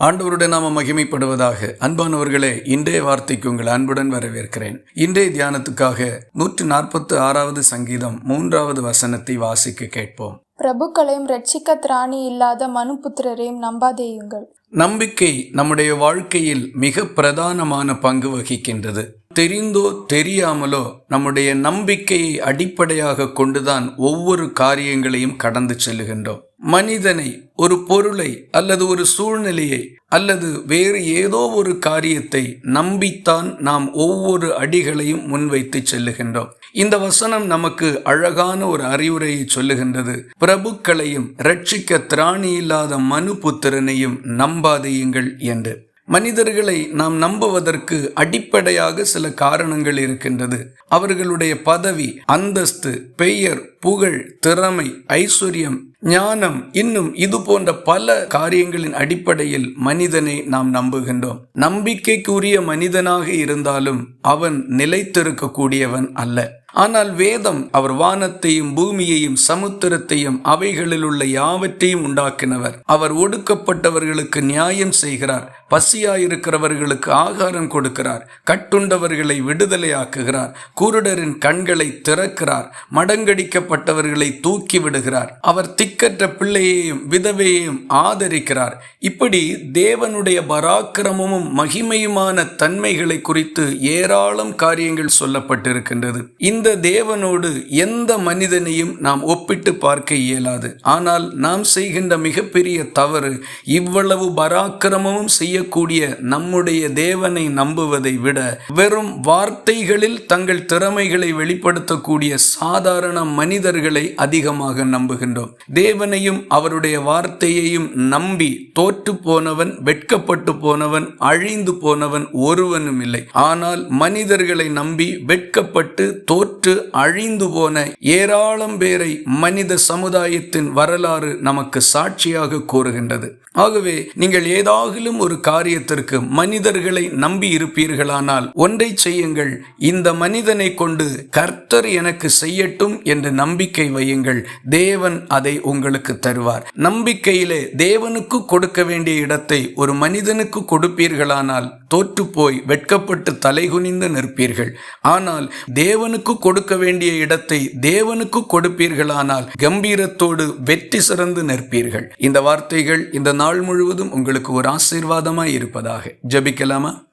ஆண்டவருடைய நாம மகிமைப்படுவதாக. அன்பானவர்களே இன்றைய வார்த்தைக்கு உங்கள் அன்புடன் வரவேற்கிறேன். இன்றைய தியானத்துக்காக நூற்றி நாற்பத்து ஆறாவது சங்கீதம் மூன்றாவது வசனத்தை வாசிக்க கேட்போம். பிரபுக்களையும் ரட்சிக்க திராணி இல்லாத மனுபுத்திரரையும் நம்பாதேயுங்கள். நம்பிக்கை நம்முடைய வாழ்க்கையில் மிக பிரதானமான பங்கு வகிக்கின்றது. தெரிந்தோ தெரியாமலோ நம்முடைய நம்பிக்கையை அடிப்படையாக கொண்டுதான் ஒவ்வொரு காரியங்களையும் கடந்து செல்லுகின்றோம். மனிதனை ஒரு பொருளை அல்லது ஒரு சூழ்நிலையை அல்லது வேறு ஏதோ ஒரு காரியத்தை நம்பித்தான் நாம் ஒவ்வொரு அடிகளையும் முன்வைத்து செல்லுகின்றோம். இந்த வசனம் நமக்கு அழகான ஒரு அறிவுரையை சொல்லுகின்றது. பிரபுக்களையும் ரட்சிக்க திராணி இல்லாத மனு புத்திரனையும் நம்பாதையுங்கள் என்று. மனிதர்களை நாம் நம்புவதற்கு அடிப்படையாக சில காரணங்கள் இருக்கின்றது. அவர்களுடைய பதவி அந்தஸ்து பெயர் புகழ் திறமை ஐஸ்வர்யம் ஞானம் இன்னும் இது போன்ற பல காரியங்களின் அடிப்படையில் மனிதனை நாம் நம்புகின்றோம். நம்பிக்கைக்குரிய மனிதனாக இருந்தாலும் அவன் நிலைத்திருக்கக்கூடியவன் அல்ல. ஆனால் வேதம் அவர் வானத்தையும் பூமியையும் சமுத்திரத்தையும் அவைகளில் உள்ள யாவற்றையும் உண்டாக்கினவர். அவர் ஒடுக்கப்பட்டவர்களுக்கு நியாயம் செய்கிறார். பசியாயிருக்கிறவர்களுக்கு ஆகாரம் கொடுக்கிறார். கட்டுண்டவர்களை விடுதலையாக்குகிறார். குருடரின் கண்களை திறக்கிறார். மடங்கடிக்கப்பட்டவர்களை தூக்கி விடுகிறார். அவர் திக்கற்ற பிள்ளையையும் விதவையையும் ஆதரிக்கிறார். இப்படி தேவனுடைய பராக்கிரமமும் மகிமையுமான தன்மைகளை குறித்து ஏராளம் காரியங்கள் சொல்லப்பட்டிருக்கின்றது. இந்த தேவனோடு எந்த மனிதனையும் நாம் ஒப்பிட்டு பார்க்க இயலாது. ஆனால் நாம் செய்கின்ற மிகப்பெரிய தவறு இவ்வளவு பராக்கிரமமும் செய்யக்கூடிய நம்முடைய தேவனை நம்புவதை விட வெறும் வார்த்தைகளில் தங்கள் திறமைகளை வெளிப்படுத்தக்கூடிய சாதாரண மனிதர்களை அதிகமாக நம்புகின்றோம். தேவனையும் அவருடைய வார்த்தையையும் நம்பி தோற்று போனவன் வெட்கப்பட்டு போனவன் அழிந்து போனவன் ஒருவனும் இல்லை ஆனால் மனிதர்களை நம்பி வெட்கப்பட்டு தோற்று அழிந்து போன ஏராளம் பேரை மனித சமுதாயத்தின் வரலாறு நமக்கு சாட்சியாக கூறுகின்றது. ஆகவே நீங்கள் ஏதாகிலும் ஒரு காரியத்திற்கு மனிதர்களை நம்பி இருப்பீர்களானால் ஒன்றை செய்யுங்கள். இந்த மனிதனை கொண்டு கர்த்தர் எனக்கு செய்யட்டும் என்று நம்பிக்கை வையுங்கள். தேவன் அதை உங்களுக்கு தருவார். நம்பிக்கையிலே தேவனுக்கு கொடுக்க வேண்டிய இடத்தை ஒரு மனிதனுக்கு கொடுப்பீர்களானால் தோற்று போய் வெட்கப்பட்டு தலைகுனிந்து நிற்பீர்கள். ஆனால் தேவனுக்கு கொடுக்க வேண்டிய இடத்தை தேவனுக்கு கொடுப்பீர்களானால் கம்பீரத்தோடு வெற்றி சிறந்து நிற்பீர்கள். இந்த வார்த்தைகள் இந்த நாள் முழுவதும் உங்களுக்கு ஒரு ஆசீர்வாதமாய் இருப்பதாக. ஜபிக்கலாமா?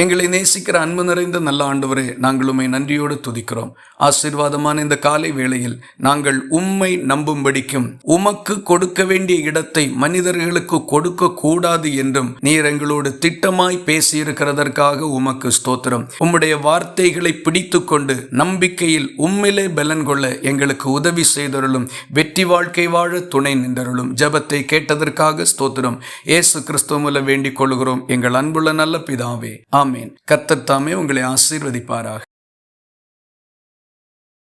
எங்களை நேசிக்கிற அன்பு நிறைந்த நல்ல ஆண்டவரே நாங்கள் உம்மை நன்றியோடு துதிக்கிறோம். ஆசீர்வாதமான இந்த காலை வேளையில் நாங்கள் உம்மை நம்பும்படிக்கும் உமக்கு கொடுக்க வேண்டிய இடத்தை மனிதர்களுக்கு கொடுக்க கூடாது என்றும் நீர் எங்களோடு திட்டமாய் பேசியிருக்கிறதற்காக உமக்கு ஸ்தோத்திரம். உம்முடைய வார்த்தைகளை பிடித்து கொண்டு நம்பிக்கையில் உம்மிலே பலன் கொள்ள எங்களுக்கு உதவி செய்தருளும் வெற்றி வாழ்க்கை வாழ துணை நின்றருளும். ஜபத்தை கேட்டதற்காக ஸ்தோத்திரம். ஏசு கிறிஸ்துவ வேண்டிக் கொள்கிறோம். எங்கள் அன்புள்ள நல்ல பிதாவே. ஆமேன். கத்தத்தாமே தாமே உங்களை ஆசீர்வதிப்பாராக.